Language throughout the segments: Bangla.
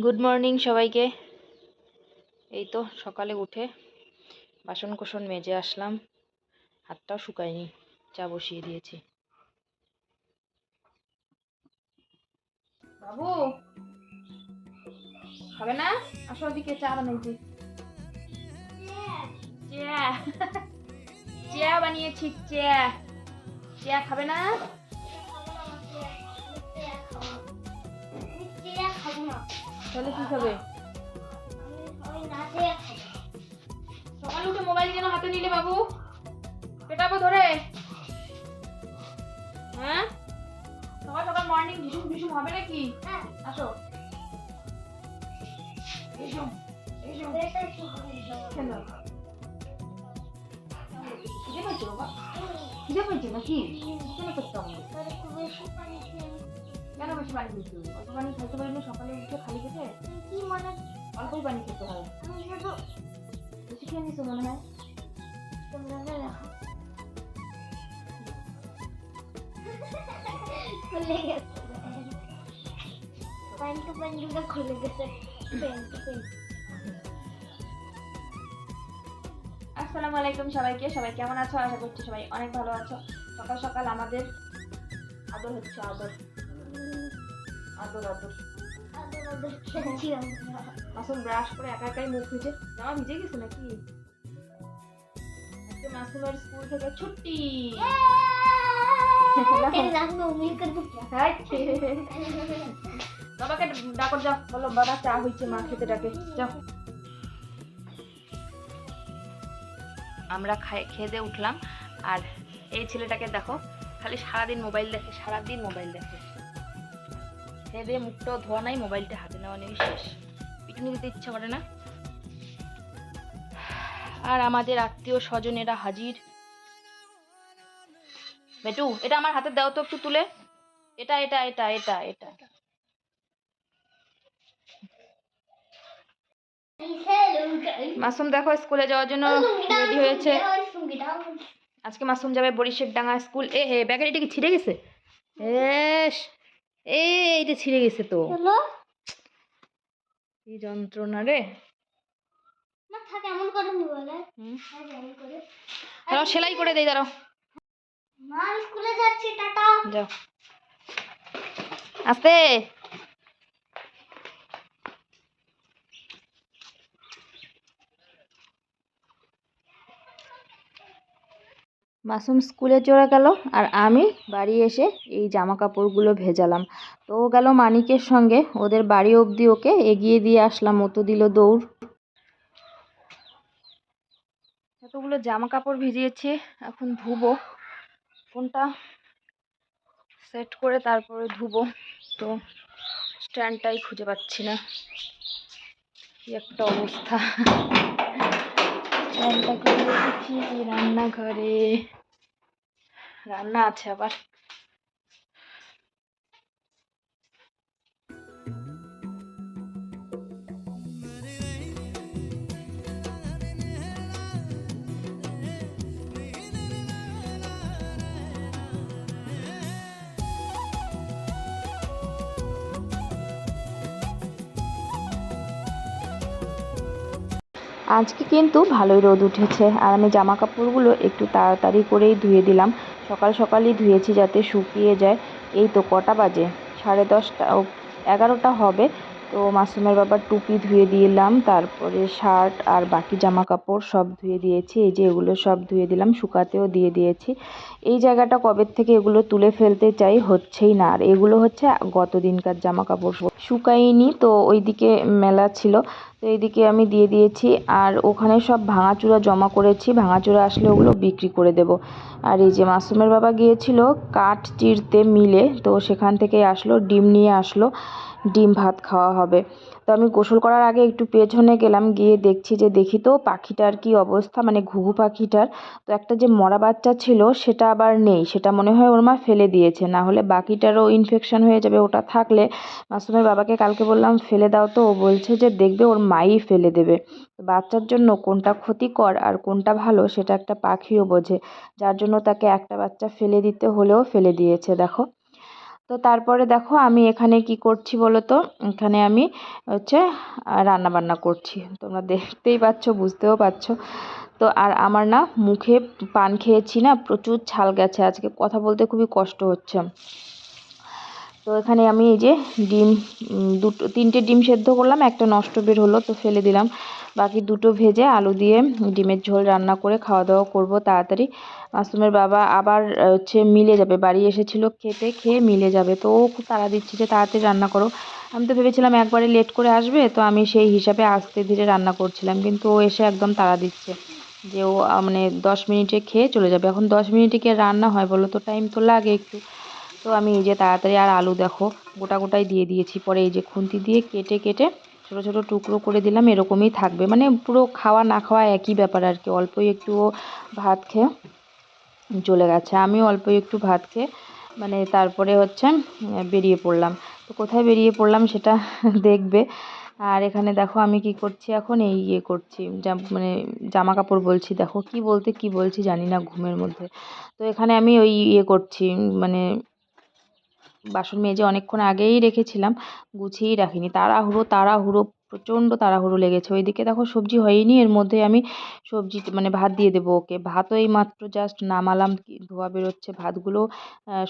গুড মর্নিং সবাইকে। এই তো সকালে উঠে বাসন কোসন মেজে আসলাম। হাতটাও শুকায়নি চা বসিয়ে দিয়েছি। বাবু! খাবে না? আসো ওদিকে চা বানাইছি চা। চা বানিয়েছি চা। চা খাবে না। তাহলে কি খাবে? সকালে উঠে মোবাইল কেন হাতে নিলে বাবু। পেটাবো ধরে। হ্যাঁ? সকাল সকাল মর্নিং ঝিসুম ঝিসুম হবে নাকি? আসো। এসো এসো কেন? খিদে পাইছো বাবা? খিদে পাইছো নাকি? কেন করতে হবে কেন বেশি পানি খেতে হবে অল্প পানি খাইতে পারলে অল্পই পানি খেতে হয়? নিছো মনে। হয় খুলে গেছে। প্যান্টু প্যান্টুটা খুলে গেছে। প্যান্টু প্যান্টু আসসালামু আলাইকুম সবাইকে। সবাই কেমন আছো? আশা করছি সবাই অনেক ভালো আছো। সকাল সকাল আমাদের আদর হচ্ছে আদর। আদর আদর। ব্রাশ করে একা একাই মুখ ভিজে জামা ভিজে গেছে নাকি? আজকে স্কুল থেকে ছুটি। বাবাকে ডাকো বলো বাবা চা হয়েছে মা খেতে ডাকে। যাও। আমরা খাই খেয়ে দিয়ে উঠলাম। আর এই ছেলেটাকে দেখো খালি সারাদিন মোবাইল দেখে সারাদিন মোবাইল দেখে। খেয়ে দিয়ে মুখটাও ধোয়া নাই, মোবাইলটা হাতে নেওয়া নেই, শেষ। পিটুনি দিতে ইচ্ছা করে না। আর আমাদের আত্মীয় স্বজনেরা হাজির। বেটু, এটা আমার হাতে দাও তো একটু তুলে। এটা এটা এটা এটা এটা। মাসুম দেখো, স্কুলে যাওয়ার জন্য রেডি হয়েছে। আজকে মাসুম যাবে বরিশের ডাঙ্গা স্কুল। এ, হে, ব্যাগের এটা কি ছিঁড়ে গেছে? এস এইটা ছিঁড়ে গেছে তো। কি যন্ত্রণা রে। দাঁড়াও সেলাই করে দেই দাঁড়াও। মা স্কুলে যাচ্ছি টাটা। যাও। আস্তে। মাসুম স্কুলে চলে গেল আর আমি বাড়ি এসে এই জামা কাপড়গুলো ভেজালাম। তো ও গেল মানিকের সঙ্গে। ওদের বাড়ি অবধি ওকে এগিয়ে দিয়ে আসলাম। ও তো দিল দৌড়। এতগুলো জামা কাপড় ভিজিয়েছি। এখন ধুবো। ফোনটা সেট করে তারপরে ধুবো। তো স্ট্যান্ডটাই খুঁজে পাচ্ছি না। কি একটা অবস্থা। স্ট্যান্ডটা করে রান্নাঘরে রান্না আছে আবার। আজকে কিন্তু ভালোই রোদ উঠেছে। আর আমি জামা কাপড়গুলো একটু তাড়াতাড়ি করেই ধুয়ে দিলাম। সকাল সকালই ধুয়েছি যাতে শুকিয়ে যায়। এই তো কটা বাজে? সাড়ে দশটা এগারোটা হবে। তো মাসুমের বাবার টুপি ধুয়ে দিলাম তারপরে শার্ট আর বাকি জামা কাপড় সব ধুয়ে দিয়েছি, এই যে এগুলো সব ধুয়ে দিলাম, শুকাতেও দিয়ে দিয়েছি। এই জায়গাটা কবের থেকে এগুলো তুলে ফেলতে চাই হচ্ছেই না, আর এগুলো হচ্ছে গত দিনকার জামা কাপড় শুকাইনি তো ওইদিকে মেলা ছিল, তো এইদিকে আমি দিয়ে দিয়েছি, আর ওখানে সব ভাঙাচুরা জমা করেছি, ভাঙাচুরা আসলে ওগুলো বিক্রি করে দেব। আর এই যে মাসুমের বাবা গিয়েছিল কাঠ চিরতে মিলে, তো সেখান থেকে আসলো, ডিম নিয়ে আসলো। ডিম ভাত খাওয়া হবে। তো আমি গোসল করার আগে একটু পেছনে গেলাম, গিয়ে দেখছি যে দেখি তো পাখিটার কি অবস্থা মানে ঘুঘু পাখিটার। তো একটা যে মরা বাচ্চা ছিল, সেটা আবার নেই, সেটা মনে হয় ওর মা ফেলে দিয়েছে। না হলে বাকিটারও ইনফেকশন হয়ে যাবে, ওটা থাকলে। মাসুমের বাবাকে কালকে বললাম, ফেলে দাও তো। ও বলছে যে, দেখবে ওর মাই ফেলে দেবে। বাচ্চার জন্য কোনটা ক্ষতিকর আর কোনটা ভালো, সেটা একটা পাখিও বোঝে। যার জন্য তাকে একটা বাচ্চা ফেলে দিতে হলেও ফেলে দিয়েছে, দেখো। তো তারপরে দেখো আমি এখানে কি করছি বলো তো এখানে আমি হচ্ছে রান্না বান্না করছি। তোমরা দেখতেই পাচ্ছ, বুঝতেও পারছ তো আর আমার না মুখে পান খেয়েছি না, প্রচুর ছাল গেছে আজকে। কথা বলতে খুবই কষ্ট হচ্ছে। তো এখানে আমি এই যে ডিম দুটো, তিনটে ডিম সেদ্ধ করলাম, একটা নষ্ট বের হলো, তো ফেলে দিলাম। বাকি দুটো ভেজে আলু দিয়ে ডিমের ঝোল রান্না করে খাওয়া দাওয়া করব তাড়াতাড়ি। মাসুমের বাবা আবার হচ্ছে মিলে যাবে। বাড়ি এসেছিল খেতে, খেয়ে মিলে যাবে। তো ও খুব তাড়া দিচ্ছে যে তাড়াতাড়ি রান্না করো। আমি তো ভেবেছিলাম একবারে লেট করে আসবে, তো আমি সেই হিসাবে আস্তে ধীরে রান্না করছিলাম। কিন্তু ও এসে একদম তাড়া দিচ্ছে যে ও মানে দশ মিনিটে খেয়ে চলে যাবে। এখন দশ মিনিটে কি রান্না হয় বলো তো? টাইম তো লাগে একটু। তো আমি এই যে তাড়াতাড়ি আর আলু দেখো, গোটা গোটাই দিয়ে দিয়েছি। পরে এই যে খুন্তি দিয়ে কেটে কেটে ছোটো ছোটো টুকরো করে দিলাম। এরকমই থাকবে। মানে পুরো খাওয়া না খাওয়া একই ব্যাপার আর কি। অল্পই একটু ও ভাত খেয়ে চলে গেছে। আমিও অল্প একটু ভাত খেয়ে মানে তারপরে হচ্ছে বেরিয়ে পড়লাম। তো কোথায় বেরিয়ে পড়লাম সেটা দেখবে। আর এখানে দেখো আমি কি করছি এখন? এই ইয়ে করছি মানে জামা কাপড় বলছি। দেখো কি বলতে কি বলছি জানি না ঘুমের মধ্যে। তো এখানে আমি ওই ইয়ে করছি মানে বাসন মেজে অনেকক্ষণ আগেই রেখেছিলাম, গুছিয়েই রাখিনি। তাড়াহুড়ো তাড়াহুড়ো প্রচণ্ড তাড়াহুড়ো লেগেছে। ওইদিকে দেখো সবজি হয়নি, এর মধ্যে আমি সবজি মানে ভাত দিয়ে দেবো ওকে। ভাতও এই মাত্র জাস্ট নামালাম ধোয়া বেরোচ্ছে। ভাতগুলো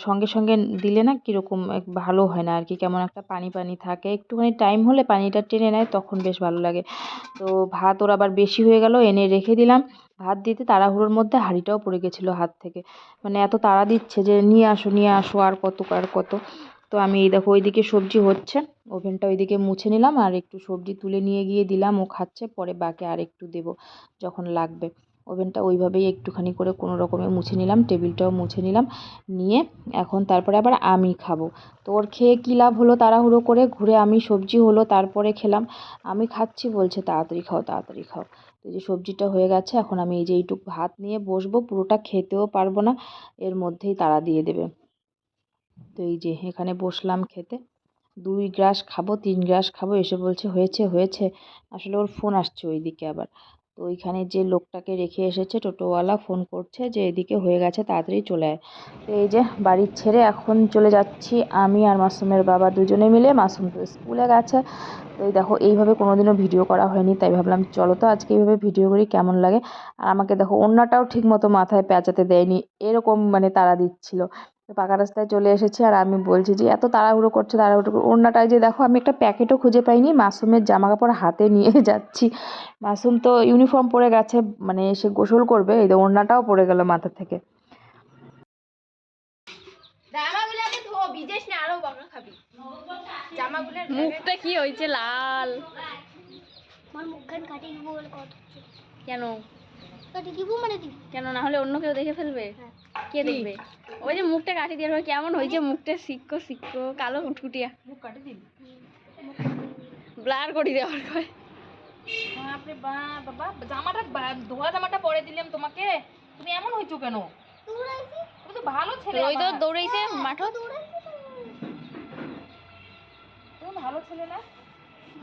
সঙ্গে সঙ্গে দিলে না কীরকম ভালো হয় না আর কি, কেমন একটা পানি পানি থাকে। একটুখানি টাইম হলে পানিটা টেনে নেয়, তখন বেশ ভালো লাগে। তো ভাত ওর আবার বেশি হয়ে গেল, এনে রেখে দিলাম। ভাত দিতে তাড়াহুড়োর মধ্যে হাঁড়িটাও পড়ে গেছিল হাত থেকে। মানে এত তাড়া দিচ্ছে যে নিয়ে আসো নিয়ে আসো, আর কত আর কত। তো আমি এই দেখো ওইদিকে সবজি হচ্ছে। ওভেনটা ওইদিকে মুছে নিলাম আর একটু সবজি তুলে নিয়ে গিয়ে দিলাম, ও খাচ্ছে, পরে বাকি আর একটু দেবো যখন লাগবে। ওভেনটা ওইভাবেই একটুখানি করে কোনো রকমে মুছে নিলাম, টেবিলটাও মুছে নিলাম, নিয়ে এখন তারপরে আবার আমি খাব। তো ওর খেয়ে কী লাভ হলো তাড়াহুড়ো করে? ঘুরে আমি সবজি হলো, তারপরে খেলাম। আমি খাচ্ছি বলছে, তাড়াতাড়ি খাও তাড়াতাড়ি খাও। তো যে সবজিটা হয়ে গেছে, এখন আমি এই যে এইটুক ভাত নিয়ে বসবো, পুরোটা খেতেও পারব না, এর মধ্যেই তাড়া দিয়ে দেবে। তো এই যে এখানে বসলাম খেতে। দুই গ্রাস খাব, তিন গ্রাস খাব, এসে বলছে হয়েছে হয়েছে। আসলে ওর ফোন আসছে ওইদিকে আবার। তো ওইখানে যে লোকটাকে রেখে এসেছে, টোটোওয়ালা ফোন করছে যে এদিকে হয়ে গেছে, তাড়াতাড়ি চলে আয়। তো এই যে বাড়ি ছেড়ে এখন চলে যাচ্ছি আমি আর মাসুমের বাবা দুজনে মিলে। মাসুম তো স্কুলে গেছে। তো এই দেখো, এইভাবে কোনোদিনও ভিডিও করা হয়নি, তাই ভাবলাম চলো তো আজকে এইভাবে ভিডিও করি, কেমন লাগে। আর আমাকে দেখো অন্যটাও ঠিক মতো মাথায় পেঁচাতে দেয়নি, এরকম মানে তারা দিচ্ছিল। পাকা রাস্তায় চলে এসেছি আর আমি বলছি যে এত তাড়াহুড়ো করছে তাড়াহুড়ো করে। ওড়নাটায় যে দেখো আমি একটা প্যাকেটও খুঁজে পাইনি। মাসুমের জামা কাপড় হাতে নিয়ে যাচ্ছি। মাসুম তো ইউনিফর্ম পরে গেছে মানে সে গোসল করবে এই তো ওড়নাটাও পড়ে গেল মাথা থেকে। মুখটা কি হয়েছে লাল। কেন? মানে কেন না হলে অন্য কেউ দেখে ফেলবে? কে দেখবে? ওই যে মুখটা কাটি দিয়ে কেমন হয়েছে মুখটা সিক্কো সিক্কো কালো কুটকুটিয়া মুখ কাটে দিন। ব্লার করে দেওয়ার কয় বাপরে বাবা জামাটা ধোয়া জামাটা পরে দিলাম তোমাকে। তুমি এমন হয়েছো কেন? তুমি তো ভালো ছেলে ওই তো দৌড়াইছে মাঠো দৌড়াইছি। তুমি ভালো ছেলে না?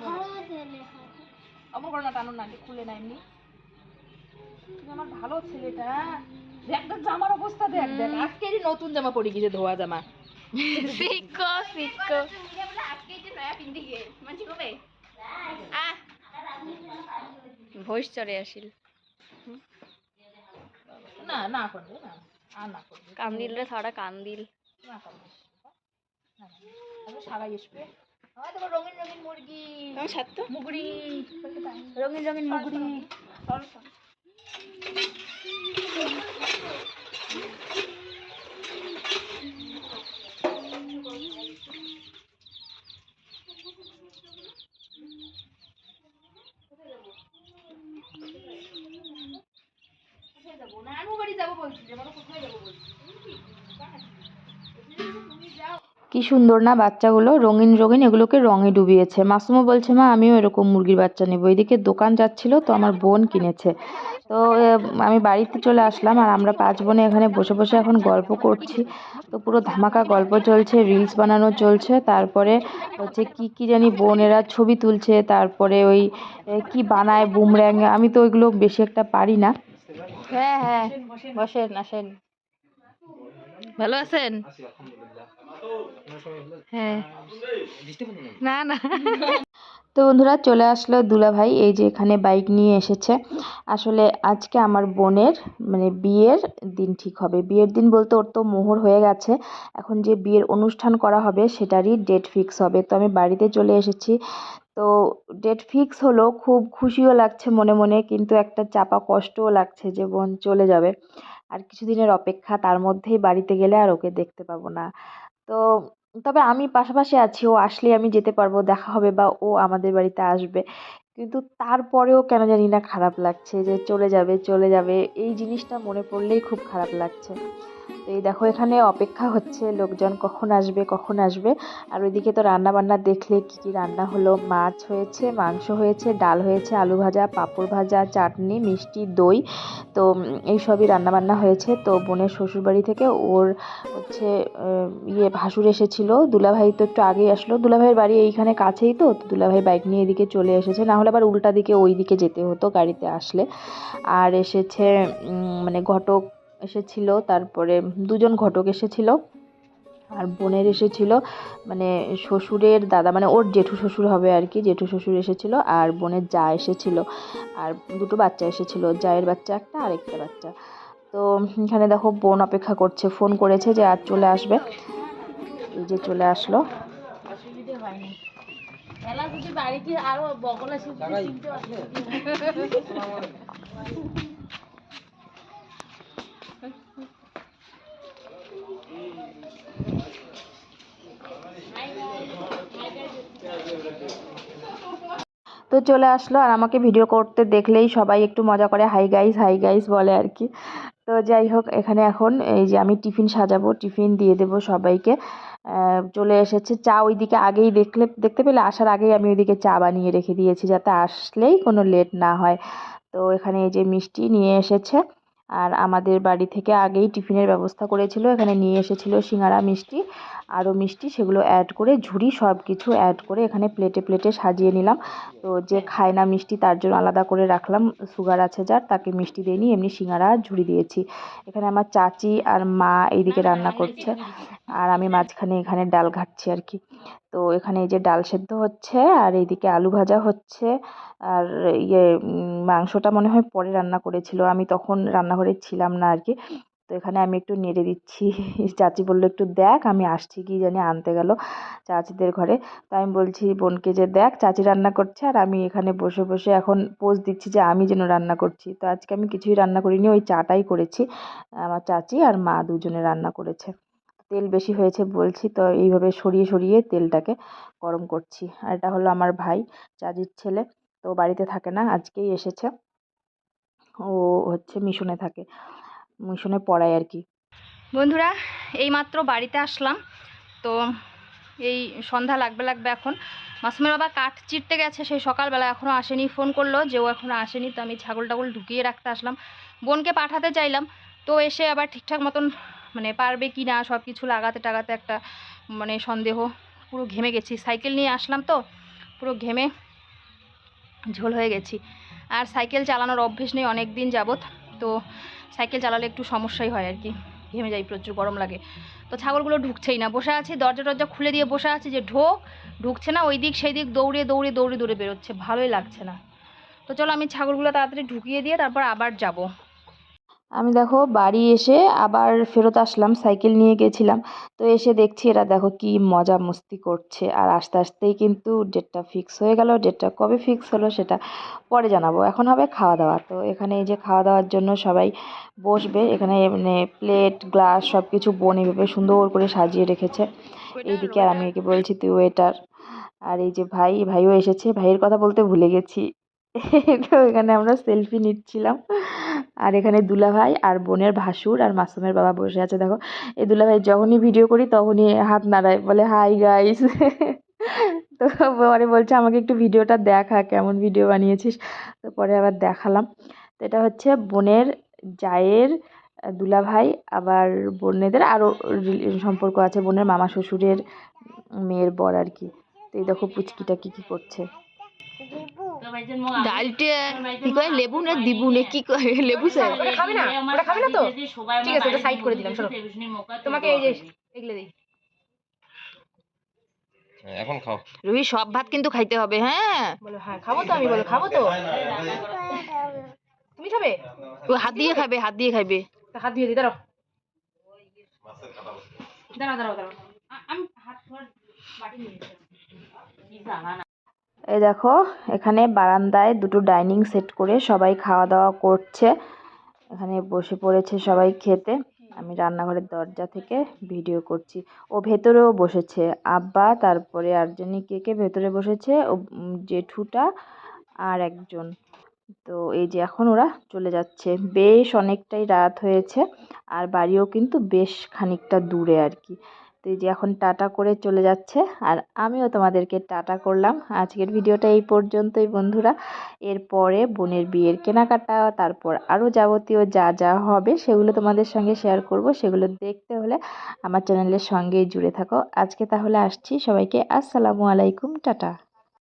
ভালো ছেলে হয়। না টানো না খুলে না এমনি। তুমি আমার ভালো ছেলেটা। দেখ জামার অবস্থা দেখ দেখ। আজকেরই নতুন জামা পরে গেছে ধোয়া জামা। সিক্কো সিক্কো। আজকে যে নয়া পিন্দি গে মানছি কবে আ ভইস চড়ে আসিল। না না করবে না। আর না করবে। কান্দিল রে থাড়া কান্দিল। না করবে। সারাই আসবে রঙিন রঙিন মুরগি। রঙিন রঙিন মুগড়ি নানু বাড়ি যাব বলছি যে আমরা কোথায় যাব বলছি কি সুন্দর না বাচ্চাগুলো, রঙিন রঙিন এগুলোকে রঙে ডুবিয়েছে। মাসুমও বলছে, মা, আমিও এরকম মুরগির বাচ্চা নেব। এদিকে দোকান যাচ্ছিল, তো আমার বোন কিনেছে। তো আমি বাড়িতে চলে আসলাম আর আমরা পাঁচ বোনে এখানে বসে বসে এখন গল্প করছি। তো পুরো ধামাকা গল্প চলছে রিলস বানানো চলছে। তারপরে হচ্ছে কি কি জানি বোনেরা ছবি তুলছে। তারপরে ওই কি বানায় বুমর্যাং আমি তো ওইগুলো বেশি একটা পারি না। হ্যাঁ হ্যাঁ বসেন, আসেন। ভালো আছেন? হ্যাঁ। না না। তো বন্ধুরা চলে আসলো দুলাভাই এই যে এখানে বাইক নিয়ে এসেছে। আসলে আজকে আমার বোনের মানে বিয়ের দিন ঠিক হবে। বিয়ের দিন বলতে ওর তো মোহর হয়ে গেছে। এখন যে বিয়ের অনুষ্ঠান করা হবে সেটারই ডেট ফিক্স হবে। তো আমি বাড়িতে চলে এসেছি। তো ডেট ফিক্স হলো খুব খুশিও লাগছে মনে মনে কিন্তু একটা চাপা কষ্টও লাগছে যে বোন চলে যাবে। আর কিছুদিনের অপেক্ষা তার মধ্যেই বাড়িতে গেলে আর ওকে দেখতে পাবো না। তো তবে আমি পাশাপাশি আছি, ও আসলে আমি যেতে পারব, দেখা হবে বা ও আমাদের বাড়িতে আসবে। কিন্তু তারপরেও কেন জানি না খারাপ লাগছে যে চলে যাবে চলে যাবে, এই জিনিসটা মনে পড়লেই খুব খারাপ লাগছে। তো এই দেখো, এখানে অপেক্ষা হচ্ছে, লোকজন কখন আসবে কখন আসবে। আর ওইদিকে তো রান্না বান্না দেখলে কী কী রান্না হলো? মাছ হয়েছে, মাংস হয়েছে, ডাল হয়েছে, আলু ভাজা, পাঁপড় ভাজা, চাটনি, মিষ্টি, দই। তো এই সবই রান্না বান্না হয়েছে। তো বোনের শ্বশুরবাড়ি থেকে ওর হচ্ছে ইয়ে ভাসুর এসেছিল। দুলাভাই তো একটু আগেই আসলো। দুলাভাইয়ের বাড়ি এইখানে কাছেই তো তো দুলাভাই বাইক নিয়ে এদিকে চলে এসেছে। না হলে আবার উল্টা দিকে ওই দিকে যেতে হতো গাড়িতে আসলে। আর এসেছে মানে ঘটক এসেছিল তারপরে দুজন ঘটক এসেছিল। আর বোনের এসেছিল মানে শ্বশুরের দাদা মানে ওর জেঠু শ্বশুর হবে আর কি জেঠু শ্বশুর এসেছিল আর বোনের যা এসেছিল। আর দুটো বাচ্চা এসেছিল জায়ের বাচ্চা একটা আর একটা বাচ্চা। তো এখানে দেখো বোন অপেক্ষা করছে ফোন করেছে যে আর চলে আসবে। এই যে চলে আসলো। যদি বাড়িতে আরও বগলা তো চলে আসলো আর আমাকে ভিডিও করতে দেখলেই সবাই একটু মজা করে হাই গাইস হাই গাইস বলে আর কি। তো যাই হোক, এখানে এখন এই যে আমি টিফিন সাজাবো, টিফিন দিয়ে দেব সবাইকে। চলে এসেছে চা ওইদিকে আগেই দেখলে, দেখতে পেলে আসার আগেই আমি ওইদিকে চা বানিয়ে রেখে দিয়েছি যাতে আসলেই কোনো লেট না হয়। তো এখানে এই যে মিষ্টি নিয়ে এসেছে। আর আমাদের বাড়ি থেকে আগেই টিফিনের ব্যবস্থা করেছিল। এখানে নিয়ে এসেছিল সিঙ্গারা, মিষ্টি। আরও মিষ্টি সেগুলো অ্যাড করে, ঝুড়ি সব কিছু অ্যাড করে এখানে প্লেটে প্লেটে সাজিয়ে নিলাম। তো যে খায় না মিষ্টি তার জন্য আলাদা করে রাখলাম। সুগার আছে যার, তাকে মিষ্টি দিইনি এমনি সিঙ্গারা, ঝুড়ি দিয়েছি। এখানে আমার চাচি আর মা এইদিকে রান্না করছে। আর আমি মাঝখানে এখানে ডাল ঘাটছি আর কি। তো এখানে এই যে ডাল সেদ্ধ হচ্ছে আর এইদিকে আলু ভাজা হচ্ছে। আর ইয়ে মাংসটা মনে হয় পরে রান্না করেছিল। আমি তখন রান্নাঘরে ছিলাম না আর কি তো এখানে আমি একটু নেড়ে দিচ্ছি। চাচি বলল, একটু দেখ, আমি আসছি কি জানি, আনতে গেল চাচিদের ঘরে। তো আমি বলছি, বোনকে যে দেখ, চাচি রান্না করছে আর আমি এখানে বসে বসে এখন পোজ দিচ্ছি যে আমি যেন রান্না করছি। তো আজকে আমি কিছুই রান্না করিনি, ওই চাটাই করেছি। আমার চাচি আর মা দুজনে রান্না করেছে। তেল বেশি হয়েছে বলছি, তো এইভাবে সরিয়ে সরিয়ে তেলটাকে গরম করছি। আর এটা হলো আমার ভাই, চাচির ছেলে, তো বাড়িতে থাকে না, আজকেই এসেছে। ও হচ্ছে মিশনে থাকে, মিশনে পড়ায় আর কি। বন্ধুরা, এইমাত্র বাড়িতে আসলাম, তো এই সন্ধ্যা লাগবে লাগবে এখন। মাসুমের বাবা কাঠ চিরতে গেছে সেই সকালবেলা এখনও আসেনি, ফোন করল যে ও এখনও আসেনি, তো আমি ছাগল টাগল ঢুকিয়ে রাখতে আসলাম। বোনকে পাঠাতে চাইলাম, তো এসে আবার ঠিকঠাক মতন মানে পারবে কি না সব কিছু লাগাতে টাগাতে একটা মানে সন্দেহ। পুরো ঘেমে গেছি। সাইকেল নিয়ে আসলাম তো, পুরো ঘেমে ঝোল হয়ে গেছি। আর সাইকেল চালানোর অভ্যেস নেই অনেক দিন যাবত তো সাইকেল চালালে একটু সমস্যাই হয় আর কি। ঘেমে যাই প্রচুর, গরম লাগে। তো ছাগলগুলো ঢুকছেই না। বসে আছে, দরজা টরজা খুলে দিয়ে বসে আছি যে ঢোক, ঢুকছে না ওই দিক সেই দিক দৌড়ে দৌড়ে দৌড়ে দৌড়ে বেরোচ্ছে। ভালোই লাগছে না। তো চলো আমি ছাগলগুলো তাড়াতাড়ি ঢুকিয়ে দিয়ে তারপর আবার যাব। আমি দেখো বাড়ি এসে আবার ফেরত আসলাম, সাইকেল নিয়ে গেছিলাম। তো এসে দেখছি এরা দেখো কি মজা মস্তি করছে। আর আস্তে আস্তেই কিন্তু ডেটটা ফিক্স হয়ে গেল। ডেটটা কবে ফিক্স হলো সেটা পরে জানাব। এখন হবে খাওয়া দাওয়া তো এখানে এই যে খাওয়া দাওয়ার জন্য সবাই বসবে। এখানে মানে প্লেট গ্লাস সব কিছু বোন এভাবে সুন্দর করে সাজিয়ে রেখেছে। এইদিকে আর আমি একে বলছি, তুই ওয়েটার আর এই যে ভাই, ভাইও এসেছে। ভাইয়ের কথা বলতে ভুলে গেছি। তো এখানে আমরা সেলফি নিচ্ছিলাম। আর এখানে দুলাভাই আর বোনের ভাসুর আর মাসুমের বাবা বসে আছে, দেখো। এই দুলাভাই যখনই ভিডিও করি তখনই হাত নাড়ায়, বলে হাই গাইস তো পরে বলছে, আমাকে একটু ভিডিওটা দেখা, কেমন ভিডিও বানিয়েছিস? তো পরে আবার দেখালাম। তো এটা হচ্ছে বোনের, জায়ের, দুলাভাই, আবার বোনেদের আরও সম্পর্ক আছে, বোনের মামা শ্বশুরের, মেয়ের বর আর কি। তো এই দেখো পুচকিটা কী কী করছে। ডালটা কি কয় লেবু না দিবু না কি কয় লেবু স্যার। খাবে না? ওটা খাবে না তো? ঠিক আছে ওটা সাইড করে দিলাম শোনো। তোমাকে এই যে এগুলো দিই। এখন খাও। রুহি সব ভাত কিন্তু খাইতে হবে হ্যাঁ? বলো হ্যাঁ খাব তো আমি বলো খাব তো? তুমি খাবে? ও হাত দিয়ে খাবে হাত দিয়ে খাবে হাত দিয়ে দি দাঁড়াও। দাঁড়াও দাঁড়াও দাঁড়াও। আমি হাত বাটি নিয়ে এই দেখো, এখানে বারান্দায় দুটো ডাইনিং সেট করে সবাই খাওয়া দাওয়া করছে। এখানে বসে পড়েছে সবাই খেতে। আমি রান্নাঘরের দরজা থেকে ভিডিও করছি। ও ভেতরেও বসেছে। আব্বা, তারপরে আরজনী কে কে ভেতরে বসেছে? ও জেঠুটা আর একজন। তো এই যে এখন ওরা চলে যাচ্ছে। বেশ অনেকটাই রাত হয়েছে। আর বাড়িও কিন্তু বেশ খানিকটা দূরে আর কি। তো যে এখন টাটা করে চলে যাচ্ছে, আর আমিও তোমাদেরকে টাটা করলাম। আজকের ভিডিওটা এই পর্যন্তই বন্ধুরা। এরপরে বোনের বিয়ের কেনাকাটা, তারপর আরও যাবতীয় যা যা হবে সেগুলো তোমাদের সঙ্গে শেয়ার করব। সেগুলো দেখতে হলে আমার চ্যানেলের সঙ্গেই জুড়ে থাকো। আজকে তাহলে আসছি। সবাইকে আসসালামু আলাইকুম। টাটা।